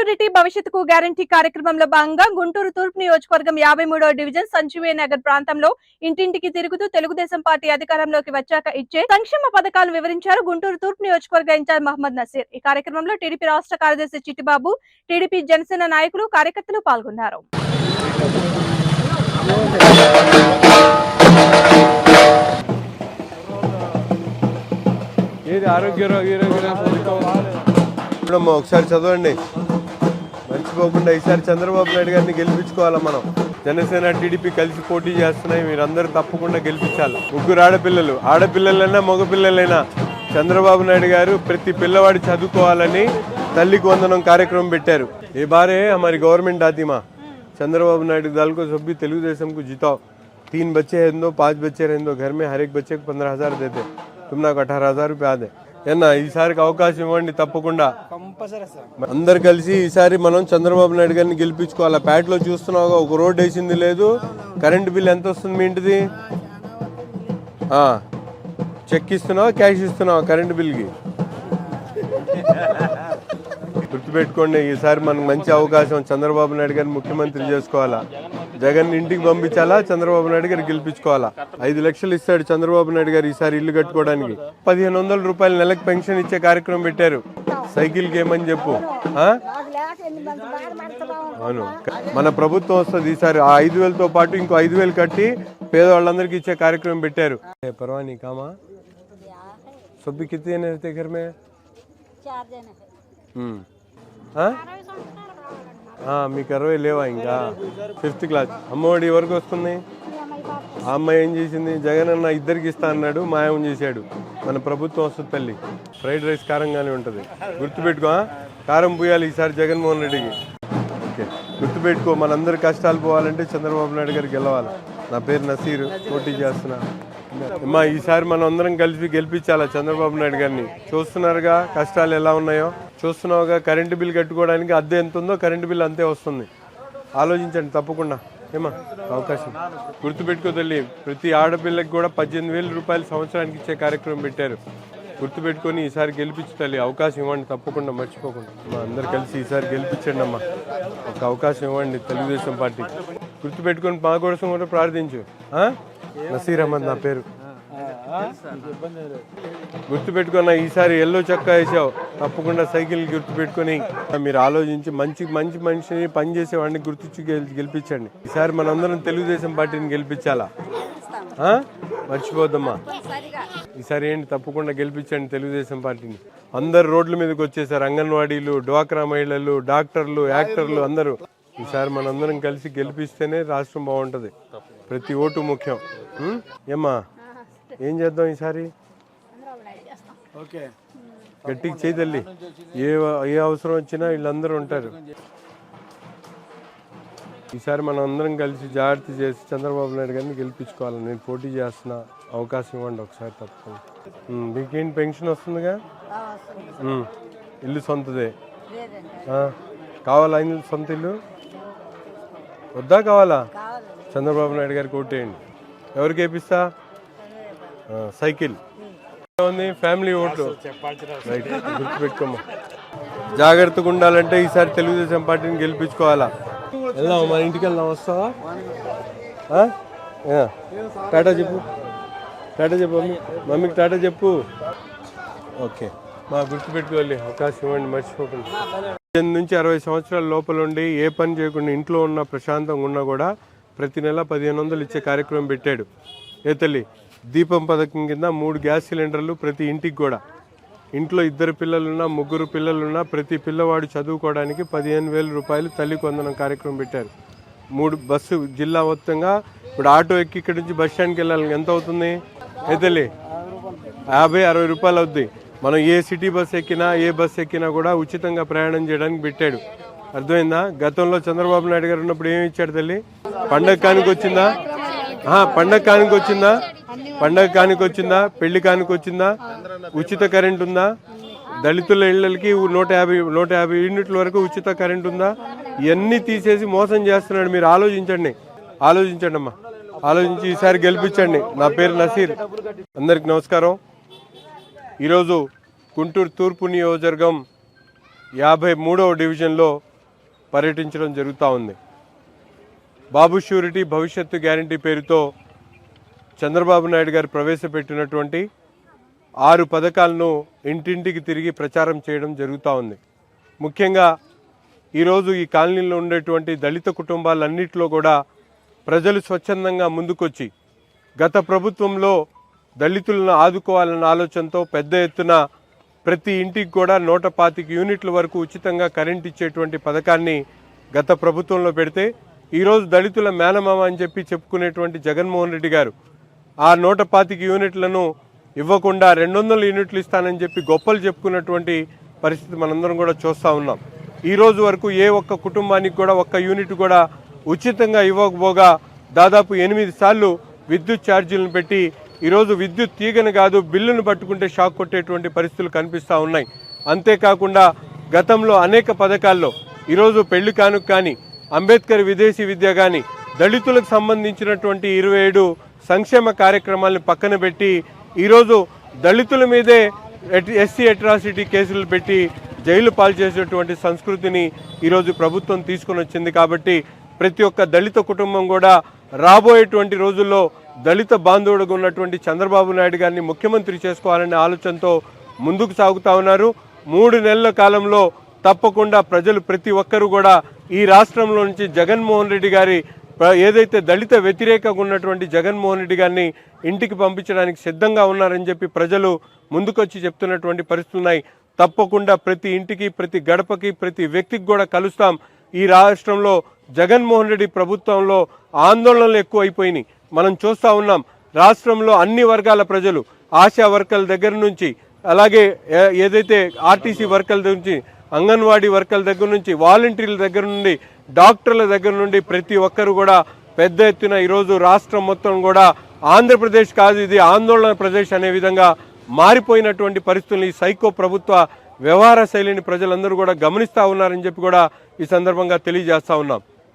Surety భవిష్యత్తుకు guarantee కార్యక్రమంలో భాగంగా గుంటూరు తూర్పు నియోజకవర్గం యాభై మూడో డివిజన్ సంజీవయ్య నగర్ ప్రాంతంలో ఇంటింటికి తిరుగుతూ తెలుగుదేశం పార్టీ అధికారంలోకి వచ్చాక ఇచ్చే సంక్షేమ పథకాలు వివరించారు గుంటూరు తూర్పు నియోజకవర్గ ఇన్ఛార్జ్ మహమ్మద్ నసీర్. ఈ కార్యక్రమంలో టీడీపీ రాష్ట్ర కార్యదర్శి చిట్టిబాబు టీడీపీ జనసేన నాయకులు కార్యకర్తలు పాల్గొన్నారు. ఏది ఆరోగ్య చూడమ్మా ఒకసారి చదవండి. మర్చిపోకుండా ఈసారి చంద్రబాబు నాయుడు గారిని గెలిపించుకోవాలా మనం జనసేన టీడీపీ కలిసి పోటీ చేస్తున్నాయి మీరందరూ తప్పకుండా గెలిపించాలి ముగ్గురు ఆడపిల్లలు ఆడపిల్లలైనా మగపిల్లలైనా చంద్రబాబు నాయుడు గారు ప్రతి పిల్లవాడి చదువుకోవాలని తల్లికి వందనం కార్యక్రమం పెట్టారు ఏ బారే हमारी गवर्नमेंट आती माँ चंद्रबाबु नायडू दल को सब भी तेलुगुदेशम को जिताओ तीन बच्चे हैं दो पांच बच्चे रहें दो घर में हर एक बच्चे को पंद्रह हजार देते तुम నాకు అఠారు హజార్ రూపాయ అదే ఏనా ఈసారికి అవకాశం ఇవ్వండి తప్పకుండా. అందరు కలిసి ఈసారి మనం చంద్రబాబు నాయుడు గారిని గెలిపించుకోవాలి? ప్యాట్లో చూస్తున్నావు ఒక రోడ్ వేసింది లేదు. కరెంట్ బిల్ ఎంత వస్తుంది మీ ఇంటిది? చెక్ ఇస్తున్నావా క్యాష్ ఇస్తున్నావా కరెంట్ బిల్కి గుర్తుపెట్టుకోండి ఈసారి మనకు మంచి అవకాశం చంద్రబాబు నాయుడు గారిని ముఖ్యమంత్రి చేసుకోవాలా? జగన్ ఇంటికి పంపించాలా చంద్రబాబు నాయుడు గారు గెలిపించుకోవాలా ఐదు లక్షలు ఇస్తాడు చంద్రబాబు నాయుడు గారు ఈసారి ఇల్లు కట్టుకోవడానికి పదిహేను వందల రూపాయలు నెలకు పెన్షన్ ఇచ్చే కార్యక్రమం పెట్టారు సైకిల్కి ఏమని చెప్పు ఆ? అవును మన ప్రభుత్వం వస్తుంది ఈసారి ఆ ఐదు వేలతో పాటు ఇంకో ఐదు వేలు కట్టి పేదవాళ్ళందరికీ ఇచ్చే కార్యక్రమం పెట్టారు ఏ పర్వా నీ కామా సబ్బి కితనే रहते घर में चार जने हैं ఉమ్. ఆ? ఆ, మీకు అరవై లేవా ఇంకా? ఫిఫ్త్ క్లాస్ అమ్మఒడి ఎవరికి వస్తుంది? ఆ అమ్మాయి ఏం చేసింది? జగన్ అన్న ఇద్దరికి ఇస్తా అన్నాడు మాయం చేశాడు. మన ప్రభుత్వం వస్తుంది తల్లి. ఫ్రైడ్ రైస్ కారంగానే ఉంటుంది. గుర్తుపెట్టుకో కారం పోయాలి ఈసారి జగన్మోహన్ రెడ్డికి. ఓకే. గుర్తుపెట్టుకో మనందరి కష్టాలు పోవాలంటే చంద్రబాబు నాయుడు గారికి గెలవాలి. నా పేరు నసీర్ పోటీ చేస్తున్నా. అమ్మా ఈసారి మనం అందరం కలిసి గెలిపించాలా చంద్రబాబు నాయుడు గారిని. చూస్తున్నారుగా కష్టాలు ఎలా ఉన్నాయో. చూస్తున్నావుగా కరెంటు బిల్ కట్టుకోవడానికి అద్దె ఎంత ఉందో కరెంటు బిల్ అంతే వస్తుంది. ఆలోచించండి తప్పకుండా. ఏమా అవకాశం. గుర్తుపెట్టుకో తల్లి ప్రతి ఆడపిల్లకి కూడా పద్దెనిమిది వేల రూపాయలు సంవత్సరానికి ఇచ్చే కార్యక్రమం పెట్టారు. గుర్తుపెట్టుకొని ఈసారి గెలిపించు తల్లి అవకాశం ఇవ్వండి తప్పకుండా మర్చిపోకుండా. మా అందరు కలిసి ఈసారి గెలిపించండి అమ్మా. ఒక అవకాశం ఇవ్వండి తెలుగుదేశం పార్టీ గుర్తుపెట్టుకొని మా కోసం కూడా ప్రార్థించు. ఆ? నసీర్ అహ్మద్ నా పేరు. గుర్తుపెట్టుకున్న ఈసారి ఎల్లో చక్కా వేసావు. తప్పకుండా సైకిల్ గుర్తుపెట్టుకొని మీరు ఆలోచించి మంచి మంచి మనిషిని పని చేసేవాడిని గుర్తించి గెలిపించండి. ఈసారి మనందరం తెలుగుదేశం పార్టీని గెలిపించాలా? మర్చిపోద్దమ్మా. ఈసారి ఏంటి? తప్పకుండా గెలిపించండి తెలుగుదేశం పార్టీని. అందరు రోడ్ల మీదకి వచ్చేసారు. అంగన్వాడీలు డ్వాక్రా మహిళలు డాక్టర్లు యాక్టర్లు అందరూ. ఈసారి మనందరం కలిసి గెలిపిస్తేనే రాష్ట్రం బాగుంటది. ప్రతి ఓటు ముఖ్యం? ఏమ్మా? ఏం చేద్దాం ఈసారి? గట్టికి చేయదల్లి ఏ ఏ అవసరం వచ్చినా వీళ్ళందరూ ఉంటారు. ఈసారి మనం అందరం కలిసి జాగ్రత్త చేసి చంద్రబాబు నాయుడు గారిని గెలిపించుకోవాలి నేను పోటీ చేస్తున్నా అవకాశం ఇవ్వండి ఒకసారి తప్పకుండా. ఉమ్, మీకేం పెన్షన్ వస్తుందిగా? ఇల్లు సొంతదే. ఆ, కావాలా ఇల్లు సొంత ఇల్లు? వద్దా కావాలా? చంద్రబాబు నాయుడు గారికి ఓటేయండి ఎవరికి వేపిస్తా సైకిల్. ఏముంది? ఫ్యామిలీ ఓట్లు రైట్ గుర్తుపెట్టుకోమ్మా. జాగ్రత్తగా ఉండాలంటే ఈసారి తెలుగుదేశం పార్టీని గెలిపించుకోవాలా? వెళ్దాం మన ఇంటికి వెళ్దాం వస్తావా. టాటా చెప్పు. టాటా చెప్పు మమ్మీ. మమ్మీకి టాటా చెప్పు. ఓకే. మా గుర్తుపెట్టుకోవాలి అవకాశం ఇవ్వండి మర్చిపోకండి. పద్దెనిమిది నుంచి అరవై సంవత్సరాల లోపల ఉండి ఏ పని చేయకుండా ఇంట్లో ఉన్న ప్రశాంతంగా ఉన్నా కూడా ప్రతి నెల పదిహేను వందలు ఇచ్చే కార్యక్రమం పెట్టాడు. ఏతల్లి దీపం పథకం కింద మూడు గ్యాస్ సిలిండర్లు ప్రతి ఇంటికి కూడా. ఇంట్లో ఇద్దరు పిల్లలున్నా ముగ్గురు పిల్లలున్నా ప్రతి పిల్లవాడు చదువుకోవడానికి పదిహేను వేల రూపాయలు తల్లి కొందనం కార్యక్రమం పెట్టారు. మూడు బస్సు జిల్లా మొత్తంగా ఇప్పుడు ఆటో ఎక్కి ఇక్కడి నుంచి బస్ స్టాండ్కి వెళ్ళాలి. ఎంత అవుతుంది? ఏ యాభై అరవై రూపాయలు అవుద్ది. మనం ఏ సిటీ బస్ ఎక్కినా ఏ బస్ ఎక్కినా కూడా ఉచితంగా ప్రయాణం చేయడానికి పెట్టాడు. అర్థమైందా? గతంలో చంద్రబాబు నాయుడు గారు ఉన్నప్పుడు ఏమి ఇచ్చాడు తల్లి? పండగ కానికి వచ్చిందా పండగ కానికి వచ్చిందా పండగ కానికి వచ్చిందా పెళ్ళి కానికి వచ్చిందా ఉచిత కరెంట్ ఉందా దళితుల ఇళ్ళకి నూట యాభై నూట యాభై యూనిట్ల వరకు ఉచిత కరెంట్ ఉందా ఇవన్నీ తీసేసి మోసం చేస్తున్నాడు. మీరు ఆలోచించండి. ఆలోచించండి అమ్మా ఆలోచించి ఈసారి గెలిపించండి. నా పేరు నసీర్. అందరికి నమస్కారం. ఈరోజు గుంటూరు తూర్పు నియోజకవర్గం యాభై మూడవ డివిజన్లో పర్యటించడం జరుగుతూ ఉంది. బాబు షూరిటీ భవిష్యత్తు గ్యారంటీ పేరుతో చంద్రబాబు నాయుడు గారు ప్రవేశపెట్టినటువంటి ఆరు పథకాలను ఇంటింటికి తిరిగి ప్రచారం చేయడం జరుగుతూ ఉంది. ముఖ్యంగా ఈరోజు ఈ కాలనీలో ఉండేటువంటి దళిత కుటుంబాలన్నింటిలో కూడా ప్రజలు స్వచ్ఛందంగా ముందుకొచ్చి గత ప్రభుత్వంలో దళితులను ఆదుకోవాలన్న ఆలోచనతో పెద్ద ఎత్తున ప్రతి ఇంటికి కూడా నూట పాతిక యూనిట్ల వరకు ఉచితంగా కరెంట్ ఇచ్చేటువంటి పథకాన్ని గత ప్రభుత్వంలో పెడితే ఈరోజు దళితుల మేనమామ అని చెప్పి చెప్పుకునేటువంటి జగన్మోహన్ రెడ్డి గారు ఆ నూట పాతిక యూనిట్లను ఇవ్వకుండా రెండు వందల యూనిట్లు ఇస్తానని చెప్పి గొప్పలు చెప్పుకున్నటువంటి పరిస్థితి మనందరం కూడా చూస్తూ ఉన్నాం. ఈ రోజు వరకు ఏ ఒక్క కుటుంబానికి కూడా ఒక్క యూనిట్ కూడా ఉచితంగా ఇవ్వకపోగా దాదాపు ఎనిమిది సార్లు విద్యుత్ ఛార్జీలను పెట్టి ఈరోజు విద్యుత్ తీగను కాదు బిల్లును పట్టుకుంటే షాక్ కొట్టేటువంటి పరిస్థితులు కనిపిస్తూ ఉన్నాయి. అంతేకాకుండా గతంలో అనేక పథకాల్లో ఈరోజు పెళ్ళి కానుక కానీ అంబేద్కర్ విదేశీ విద్య కానీ దళితులకు సంబంధించినటువంటి ఇరవై ఏడు సంక్షేమ కార్యక్రమాలను పక్కన పెట్టి ఈరోజు దళితుల మీదే ఎస్సీ అట్రాసిటీ కేసులు పెట్టి జైలు పాలు చేసేటువంటి సంస్కృతిని ఈరోజు ప్రభుత్వం తీసుకొని వచ్చింది కాబట్టి ప్రతి ఒక్క దళిత కుటుంబం కూడా రాబోయేటువంటి రోజుల్లో దళిత బాంధవుడుగా ఉన్నటువంటి చంద్రబాబు నాయుడు గారిని ముఖ్యమంత్రి చేసుకోవాలనే ఆలోచనతో ముందుకు సాగుతా ఉన్నారు. మూడు నెలల కాలంలో తప్పకుండా ప్రజలు ప్రతి ఒక్కరూ కూడా ఈ రాష్ట్రంలో నుంచి జగన్మోహన్ రెడ్డి గారి ఏదైతే దళిత వ్యతిరేకంగా ఉన్నటువంటి జగన్మోహన్ రెడ్డి గారిని ఇంటికి పంపించడానికి సిద్ధంగా ఉన్నారని చెప్పి ప్రజలు ముందుకొచ్చి చెప్తున్నటువంటి పరిస్థితులు ఉన్నాయి. తప్పకుండా ప్రతి ఇంటికి ప్రతి గడపకి ప్రతి వ్యక్తికి కూడా కలుస్తాం. ఈ రాష్ట్రంలో జగన్మోహన్ రెడ్డి ప్రభుత్వంలో ఆందోళనలు ఎక్కువైపోయినాయి. మనం చూస్తా ఉన్నాం రాష్ట్రంలో అన్ని వర్గాల ప్రజలు ఆశా వర్కర్ల దగ్గర నుంచి అలాగే ఏదైతే ఆర్టీసీ వర్కర్ల దగ్గర నుంచి అంగన్వాడీ వర్కర్ల దగ్గర నుంచి వాలంటీర్ల దగ్గర నుండి డాక్టర్ల దగ్గర నుండి ప్రతి ఒక్కరు కూడా పెద్ద ఎత్తున ఈరోజు రాష్ట్రం మొత్తం కూడా ఆంధ్రప్రదేశ్ కాదు ఇది ఆందోళన ప్రదేశ్ అనే విధంగా మారిపోయినటువంటి పరిస్థితుల్ని ఈ సైకో ప్రభుత్వ వ్యవహార శైలిని ప్రజలందరూ కూడా గమనిస్తూ ఉన్నారని చెప్పి కూడా ఈ సందర్భంగా తెలియజేస్తా ఉన్నాం.